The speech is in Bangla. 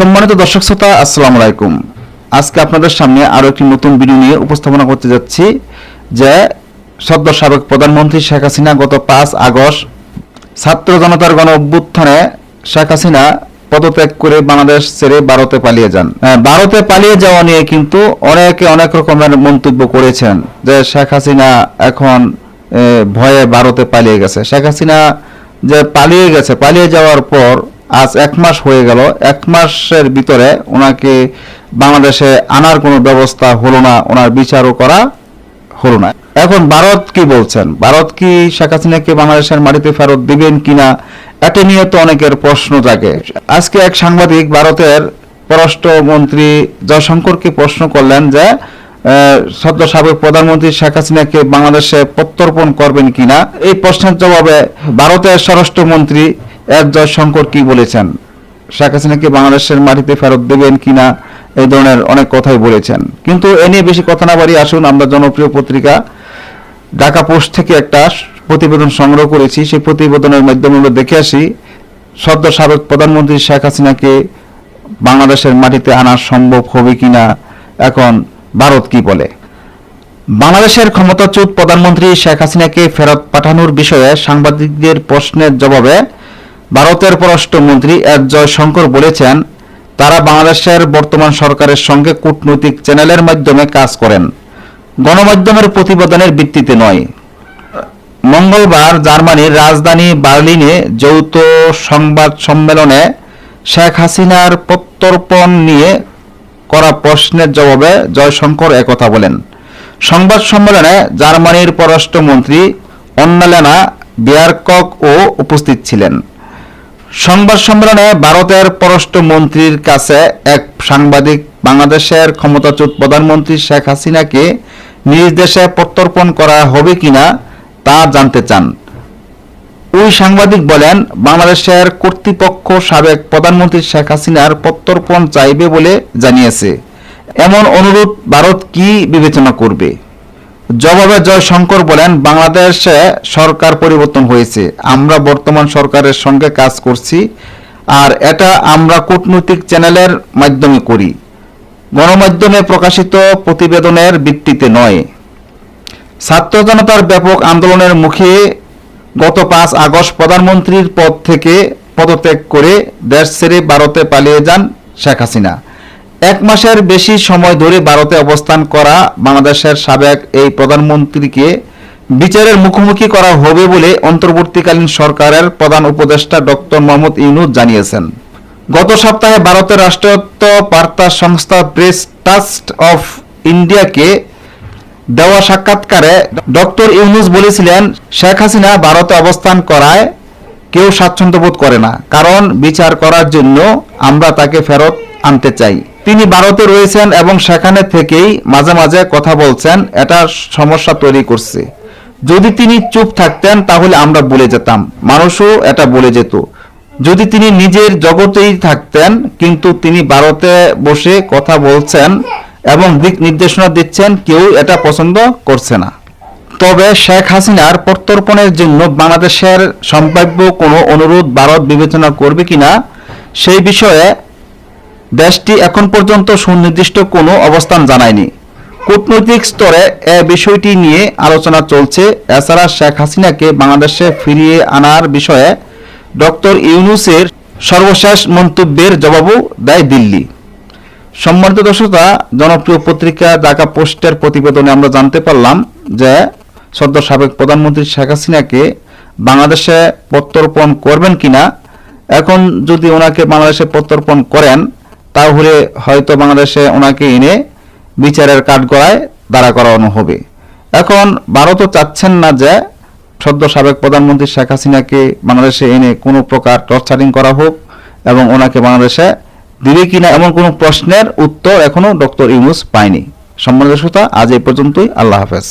সম্মানিত দর্শক শ্রোতা আসসালামু আলাইকুম। আজকে আপনাদের সামনে আরও একটি নতুন ভিডিও নিয়ে উপস্থাপনা করতে যাচ্ছি যে সদ্য সাবেক প্রধানমন্ত্রী শেখ হাসিনা গত পাঁচ আগস্ট ছাত্র জনতার গণ অভ্যুত্থানে শেখ হাসিনা পদত্যাগ করে বাংলাদেশ ছেড়ে ভারতে পালিয়ে যান। হ্যাঁ, ভারতে পালিয়ে যাওয়া নিয়ে কিন্তু অনেকে অনেক রকমের মন্তব্য করেছেন যে শেখ হাসিনা এখন ভয়ে ভারতে পালিয়ে গেছে। শেখ হাসিনা যে পালিয়ে গেছে পালিয়ে যাওয়ার পর আজ এক মাস হয়ে গেল। এক মাসের ভিতরে ওনাকে বাংলাদেশে আনার কোনো ব্যবস্থা হলো না, ওনার বিচারও করা হলো না। এখন ভারত কি বলছেন? ভারত কি শেখ হাসিনাকে বাংলাদেশের মাটিতে ফেরত দিবেন কিনা? এটা নিয়ে তো অনেকের প্রশ্ন জাগে। আজকে এক সাংবাদিক ভারতের পররাষ্ট্রমন্ত্রী জয়শঙ্করকে প্রশ্ন করলেন যে সদ্য সাবেক প্রধানমন্ত্রী শেখ হাসিনাকে বাংলাদেশে প্রত্যর্পণ করবেন কিনা? এই প্রশ্নের জবাবে ভারতের স্বরাষ্ট্রমন্ত্রী এস জয়শঙ্কর কি বলেছেন? শেখ হাসিনাকে বাংলাদেশের মাটিতে ফেরত দেবেন কিনা এই ধরনের অনেক কথাই বলেছেন। কিন্তু এ নিয়ে বেশি কথা না বাড়ি আসুন, আমরা জনপ্রিয় পত্রিকা ঢাকা পোস্ট থেকে একটা প্রতিবেদন সংগ্রহ করেছি। সেই প্রতিবেদনের মাধ্যমে আমরা দেখে আসি, সদ্য সাবেক প্রধানমন্ত্রী শেখ হাসিনাকে বাংলাদেশের মাটিতে আনা সম্ভব হবে কিনা, এখন ভারত কি বলে? বাংলাদেশের ক্ষমতাচ্যুত প্রধানমন্ত্রী শেখ হাসিনাকে ফেরত পাঠানোর বিষয়ে সাংবাদিকদের প্রশ্নের জবাবে ভারতের পররাষ্ট্রমন্ত্রী এস জয়শঙ্কর বলেছেন, তারা বাংলাদেশের বর্তমান সরকারের সঙ্গে কূটনৈতিক চ্যানেলের মাধ্যমে কাজ করেন। গণমাধ্যমের প্রতিবেদনের ভিত্তিতে নয়। মঙ্গলবার জার্মানির রাজধানী বার্লিনে যৌথ সংবাদ সম্মেলনে শেখ হাসিনার প্রত্যর্পণ নিয়ে করা প্রশ্নের জবাবে জয়শঙ্কর একথা বলেন। সংবাদ সম্মেলনে জার্মানির পররাষ্ট্রমন্ত্রী অন্নালেনা বিয়ারকক ও উপস্থিত ছিলেন। সংবাদ সম্মেলনে ভারতের পররাষ্ট্রমন্ত্রীর কাছে এক সাংবাদিক বাংলাদেশের ক্ষমতাচ্যুত প্রধানমন্ত্রী শেখ হাসিনাকে নিজ দেশে প্রত্যর্পণ করা হবে কিনা তা জানতে চান। ওই সাংবাদিক বলেন, বাংলাদেশের কর্তৃপক্ষ সাবেক প্রধানমন্ত্রী শেখ হাসিনার প্রত্যর্পণ চাইবে বলে জানিয়েছে। এমন অনুরোধ ভারত কি বিবেচনা করবে? জবাবে জয়শঙ্কর বলেন, বাংলাদেশে সরকার পরিবর্তন হয়েছে। আমরা বর্তমান সরকারের সঙ্গে কাজ করছি, আর এটা আমরা কূটনৈতিক চ্যানেলের মাধ্যমে করি। গণমাধ্যমে প্রকাশিত প্রতিবেদনের ভিত্তিতে নয়। ছাত্র জনতার ব্যাপক আন্দোলনের মুখে গত পাঁচ আগস্ট প্রধানমন্ত্রীর পদ থেকে পদত্যাগ করে দেশ ছেড়ে ভারতে পালিয়ে যান শেখ হাসিনা। এক মাসের বেশি সময় ধরে ভারতে অবস্থান করা বাংলাদেশের সাবেক এই প্রধানমন্ত্রীকে বিচারের মুখোমুখি করা হবে বলে অন্তর্বর্তীকালীন সরকারের প্রধান উপদেষ্টা ডক্টর মোহাম্মদ ইউনুস জানিয়েছেন। গত সপ্তাহে ভারতের রাষ্ট্রায়ত্ত বার্তা সংস্থা প্রেস ট্রাস্ট অফ ইন্ডিয়াকে দেওয়া সাক্ষাৎকারে ডক্টর ইউনুস বলেছিলেন, শেখ হাসিনা ভারতে অবস্থান করায় কেউ স্বাচ্ছন্দ্য বোধ করে না। কারণ বিচার করার জন্য আমরা তাকে ফেরত আনতে চাই। তিনি ভারতে রয়েছেন এবং সেখানে থেকেই মাঝে মাঝে কথা বলছেন, এটা সমস্যা তৈরি করছে। যদি তিনি চুপ থাকতেন, তাহলে আমরা বলে যেতাম। মানুষও এটা বলে যেত। যদি তিনি নিজের জগতেই থাকতেন, কিন্তু তিনি ভারতে বসে কথা বলছেন এবং দিক নির্দেশনা দিচ্ছেন, কেউ এটা পছন্দ করছে না। তবে শেখ হাসিনার প্রত্যর্পণের জন্য বাংলাদেশের সম্ভাব্য কোনো অনুরোধ ভারত বিবেচনা করবে কিনা, সেই বিষয়ে দেশটি এখন পর্যন্ত সুনির্দিষ্ট কোনো অবস্থান জানায়নি। কূটনৈতিক স্তরে এ বিষয়টি নিয়ে আলোচনা চলছে। এছাড়া শেখ হাসিনাকে বাংলাদেশে ফিরিয়ে আনার বিষয়ে ডক্টর ইউনুসের সর্বশেষ মন্তব্যের জবাবও দেয় দিল্লি। সম্মানিত দর্শকরা, জনপ্রিয় পত্রিকা ঢাকা পোস্টের প্রতিবেদনে আমরা জানতে পারলাম যে সদ্য সাবেক প্রধানমন্ত্রী শেখ হাসিনাকে বাংলাদেশে প্রত্যর্পণ করবেন কিনা। এখন যদি ওনাকে বাংলাদেশে প্রত্যর্পণ করেন তাহলে হয়তো বাংলাদেশে ওনাকে এনে বিচারের কাঠগড়ায় দাঁড়া করানো হবে। এখন ভারতও চাচ্ছেন না যে সদ্য সাবেক প্রধানমন্ত্রী শেখ হাসিনাকে বাংলাদেশে এনে কোনো প্রকার টর্চারিং করা হোক এবং ওনাকে বাংলাদেশে দিবে কিনা এমন কোনো প্রশ্নের উত্তর এখনও ডক্টর ইউনুস পায়নি। সম্মানিত শ্রোতা, আজ এই পর্যন্তই। আল্লাহ হাফেজ।